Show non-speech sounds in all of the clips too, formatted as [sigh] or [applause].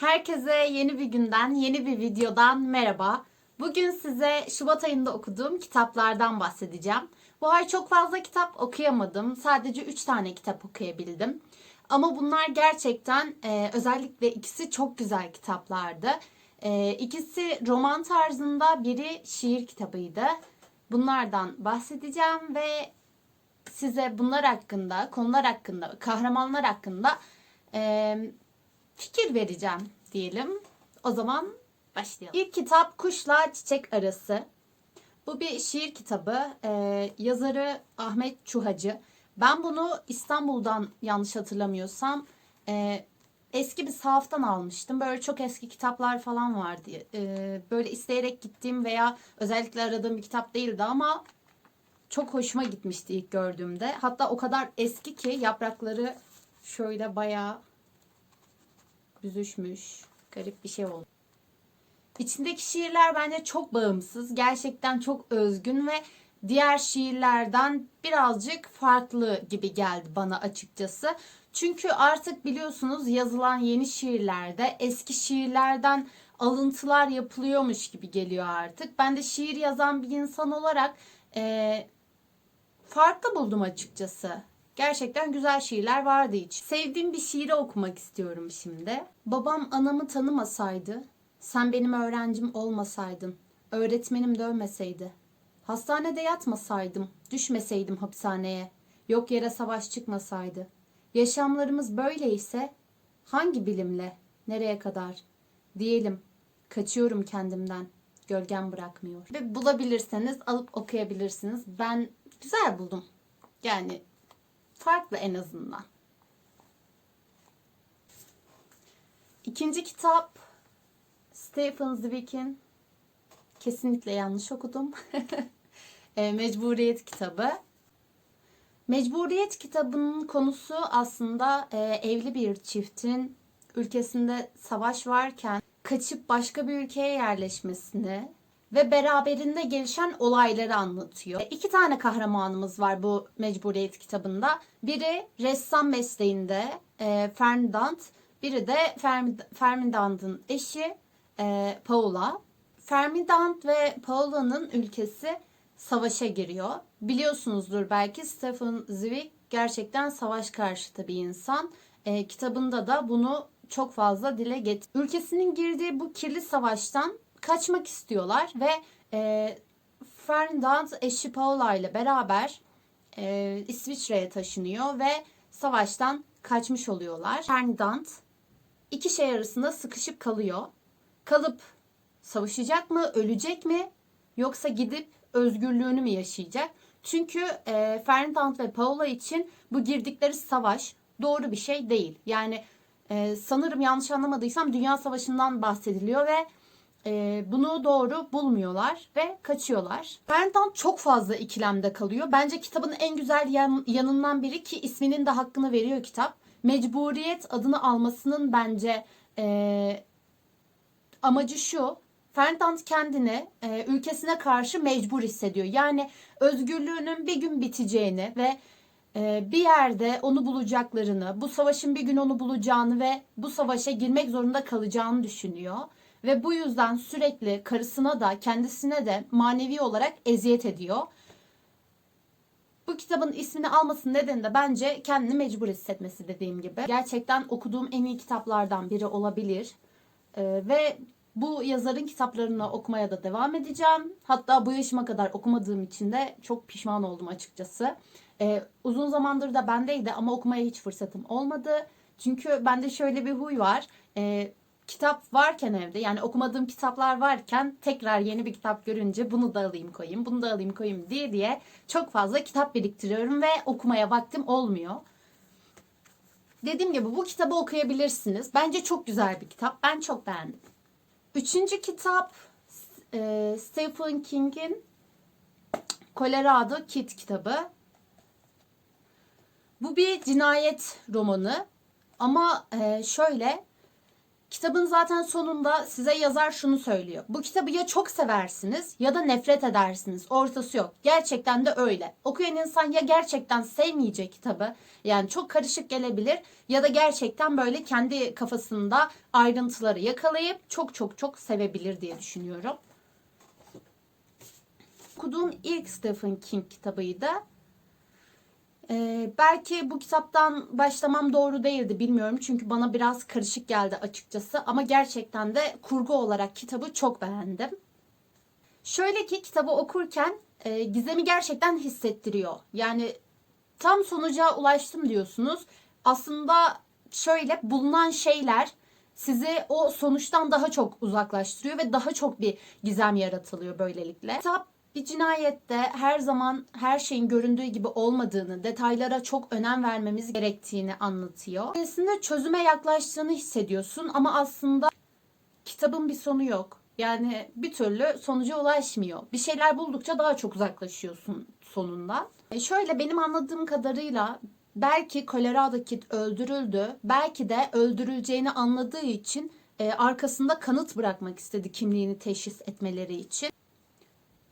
Herkese yeni bir günden, yeni bir videodan merhaba. Bugün size Şubat ayında okuduğum kitaplardan bahsedeceğim. Bu ay çok fazla kitap okuyamadım. Sadece 3 tane kitap okuyabildim. Ama bunlar gerçekten e, özellikle ikisi çok güzel kitaplardı. E, ikisi roman tarzında, biri şiir kitabıydı. Bunlardan bahsedeceğim ve size bunlar hakkında, konular hakkında, kahramanlar hakkında e, fikir vereceğim diyelim. O zaman başlayalım. İlk kitap Kuşla Çiçek Arası. Bu bir şiir kitabı. Ee, yazarı Ahmet Çuhacı. Ben bunu İstanbul'dan yanlış hatırlamıyorsam e, eski bir sahaftan almıştım. Böyle çok eski kitaplar falan vardı. Ee, böyle isteyerek gittiğim veya özellikle aradığım bir kitap değildi ama çok hoşuma gitmişti ilk gördüğümde. Hatta o kadar eski ki yaprakları şöyle bayağı büzüşmüş. Garip bir şey oldu. İçindeki şiirler bence çok bağımsız. Gerçekten çok özgün ve diğer şiirlerden birazcık farklı gibi geldi bana açıkçası. Çünkü artık biliyorsunuz yazılan yeni şiirlerde eski şiirlerden alıntılar yapılıyormuş gibi geliyor artık. Ben de şiir yazan bir insan olarak eee, farklı buldum açıkçası. Gerçekten güzel şiirler vardı hiç. Sevdiğim bir şiiri okumak istiyorum şimdi. Babam anamı tanımasaydı, sen benim öğrencim olmasaydın, öğretmenim dövmeseydi, hastanede yatmasaydım, düşmeseydim hapishaneye, yok yere savaş çıkmasaydı, yaşamlarımız böyleyse hangi bilimle, nereye kadar? Diyelim, kaçıyorum kendimden, gölgem bırakmıyor. Ve bulabilirseniz alıp okuyabilirsiniz. Ben güzel buldum. Yani farklı en azından. İkinci kitap Stephen Zweig'in kesinlikle yanlış okudum. [laughs] E, Mecburiyet kitabı. Mecburiyet kitabının konusu aslında e, evli bir çiftin ülkesinde savaş varken kaçıp başka bir ülkeye yerleşmesini ve beraberinde gelişen olayları anlatıyor. İki tane kahramanımız var bu Mecburiyet kitabında. Biri ressam mesleğinde e, Ferdinand, biri de Ferdinand'ın eşi e, Paula. Ferdinand ve Paula'nın ülkesi savaşa giriyor. Biliyorsunuzdur belki Stephen Zweig gerçekten savaş karşıtı bir insan. E, kitabında da bunu çok fazla dile get. Ülkesinin girdiği bu kirli savaştan kaçmak istiyorlar ve e, Ferdinand eşi Paula ile beraber e, İsviçre'ye taşınıyor ve savaştan kaçmış oluyorlar. Ferdinand iki şey arasında sıkışıp kalıyor. Kalıp savaşacak mı, ölecek mi yoksa gidip özgürlüğünü mü yaşayacak? Çünkü e, Ferdinand ve Paula için bu girdikleri savaş doğru bir şey değil. Yani e, sanırım yanlış anlamadıysam Dünya Savaşı'ndan bahsediliyor ve e, bunu doğru bulmuyorlar ve kaçıyorlar. Ferdinand çok fazla ikilemde kalıyor. Bence kitabın en güzel yan- yanından biri ki isminin de hakkını veriyor kitap. Mecburiyet adını almasının bence e, amacı şu. Ferdinand kendini e, ülkesine karşı mecbur hissediyor. Yani özgürlüğünün bir gün biteceğini ve e, bir yerde onu bulacaklarını, bu savaşın bir gün onu bulacağını ve bu savaşa girmek zorunda kalacağını düşünüyor. Ve bu yüzden sürekli karısına da kendisine de manevi olarak eziyet ediyor. Bu kitabın ismini almasının nedeni de bence kendini mecbur hissetmesi dediğim gibi. Gerçekten okuduğum en iyi kitaplardan biri olabilir. Ee, ve bu yazarın kitaplarını okumaya da devam edeceğim. Hatta bu yaşıma kadar okumadığım için de çok pişman oldum açıkçası. Ee, uzun zamandır da bendeydi ama okumaya hiç fırsatım olmadı. Çünkü bende şöyle bir huy var. Ee, kitap varken evde yani okumadığım kitaplar varken tekrar yeni bir kitap görünce bunu da alayım koyayım, bunu da alayım koyayım diye diye çok fazla kitap biriktiriyorum ve okumaya vaktim olmuyor. Dediğim gibi bu kitabı okuyabilirsiniz. Bence çok güzel bir kitap. Ben çok beğendim. Üçüncü kitap e, Stephen King'in Colorado Kid kitabı. Bu bir cinayet romanı ama e, şöyle Kitabın zaten sonunda size yazar şunu söylüyor. Bu kitabı ya çok seversiniz ya da nefret edersiniz. Ortası yok. Gerçekten de öyle. Okuyan insan ya gerçekten sevmeyecek kitabı yani çok karışık gelebilir ya da gerçekten böyle kendi kafasında ayrıntıları yakalayıp çok çok çok sevebilir diye düşünüyorum. Okuduğum ilk Stephen King kitabıydı. Ee, belki bu kitaptan başlamam doğru değildi bilmiyorum çünkü bana biraz karışık geldi açıkçası ama gerçekten de kurgu olarak kitabı çok beğendim. Şöyle ki kitabı okurken e, gizemi gerçekten hissettiriyor. Yani tam sonuca ulaştım diyorsunuz. Aslında şöyle bulunan şeyler sizi o sonuçtan daha çok uzaklaştırıyor ve daha çok bir gizem yaratılıyor böylelikle. Kitap bir cinayette her zaman her şeyin göründüğü gibi olmadığını, detaylara çok önem vermemiz gerektiğini anlatıyor. Aslında çözüme yaklaştığını hissediyorsun ama aslında kitabın bir sonu yok. Yani bir türlü sonuca ulaşmıyor. Bir şeyler buldukça daha çok uzaklaşıyorsun sonunda. E şöyle benim anladığım kadarıyla belki Colorado Kid öldürüldü. Belki de öldürüleceğini anladığı için e, arkasında kanıt bırakmak istedi kimliğini teşhis etmeleri için.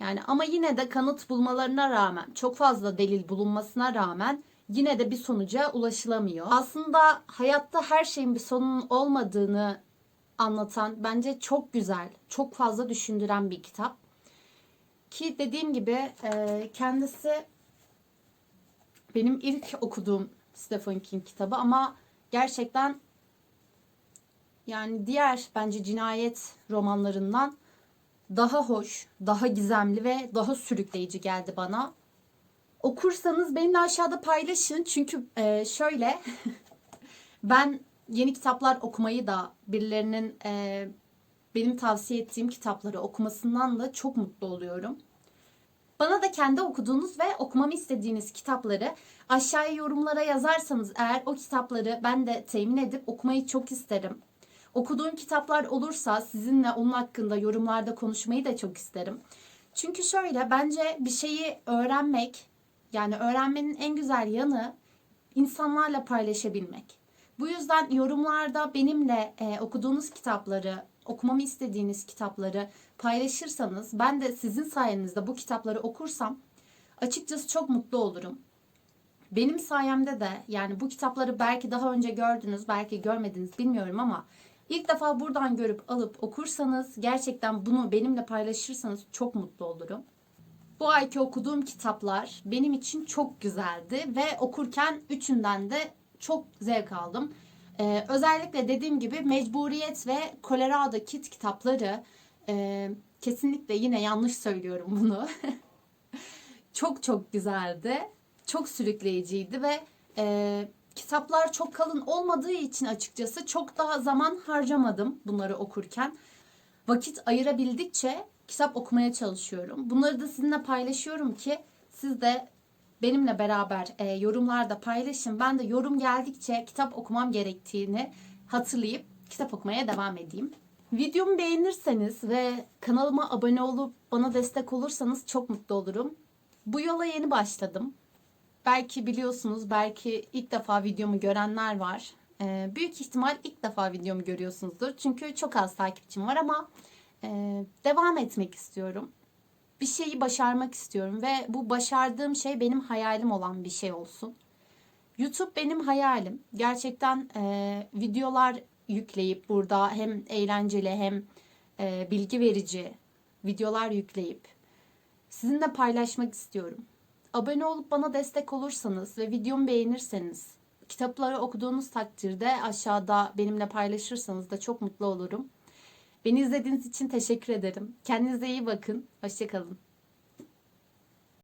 Yani ama yine de kanıt bulmalarına rağmen, çok fazla delil bulunmasına rağmen yine de bir sonuca ulaşılamıyor. Aslında hayatta her şeyin bir sonunun olmadığını anlatan bence çok güzel, çok fazla düşündüren bir kitap. Ki dediğim gibi e, kendisi benim ilk okuduğum Stephen King kitabı ama gerçekten yani diğer bence cinayet romanlarından daha hoş, daha gizemli ve daha sürükleyici geldi bana. Okursanız benimle aşağıda paylaşın. Çünkü e, şöyle [laughs] ben yeni kitaplar okumayı da birilerinin e, benim tavsiye ettiğim kitapları okumasından da çok mutlu oluyorum. Bana da kendi okuduğunuz ve okumamı istediğiniz kitapları aşağıya yorumlara yazarsanız eğer o kitapları ben de temin edip okumayı çok isterim. Okuduğum kitaplar olursa sizinle onun hakkında yorumlarda konuşmayı da çok isterim. Çünkü şöyle bence bir şeyi öğrenmek yani öğrenmenin en güzel yanı insanlarla paylaşabilmek. Bu yüzden yorumlarda benimle e, okuduğunuz kitapları, okumamı istediğiniz kitapları paylaşırsanız ben de sizin sayenizde bu kitapları okursam açıkçası çok mutlu olurum. Benim sayemde de yani bu kitapları belki daha önce gördünüz, belki görmediniz bilmiyorum ama İlk defa buradan görüp alıp okursanız gerçekten bunu benimle paylaşırsanız çok mutlu olurum. Bu ayki okuduğum kitaplar benim için çok güzeldi ve okurken üçünden de çok zevk aldım. Ee, özellikle dediğim gibi Mecburiyet ve Colorado Kit kitapları e, kesinlikle yine yanlış söylüyorum bunu. [laughs] çok çok güzeldi. Çok sürükleyiciydi ve e, kitaplar çok kalın olmadığı için açıkçası çok daha zaman harcamadım bunları okurken. Vakit ayırabildikçe kitap okumaya çalışıyorum. Bunları da sizinle paylaşıyorum ki siz de benimle beraber e, yorumlarda paylaşın. Ben de yorum geldikçe kitap okumam gerektiğini hatırlayıp kitap okumaya devam edeyim. Videomu beğenirseniz ve kanalıma abone olup bana destek olursanız çok mutlu olurum. Bu yola yeni başladım. Belki biliyorsunuz, belki ilk defa videomu görenler var. Ee, büyük ihtimal ilk defa videomu görüyorsunuzdur. Çünkü çok az takipçim var ama e, devam etmek istiyorum. Bir şeyi başarmak istiyorum ve bu başardığım şey benim hayalim olan bir şey olsun. YouTube benim hayalim. Gerçekten e, videolar yükleyip burada hem eğlenceli hem e, bilgi verici videolar yükleyip sizinle paylaşmak istiyorum. Abone olup bana destek olursanız ve videomu beğenirseniz, kitapları okuduğunuz takdirde aşağıda benimle paylaşırsanız da çok mutlu olurum. Beni izlediğiniz için teşekkür ederim. Kendinize iyi bakın. Hoşçakalın.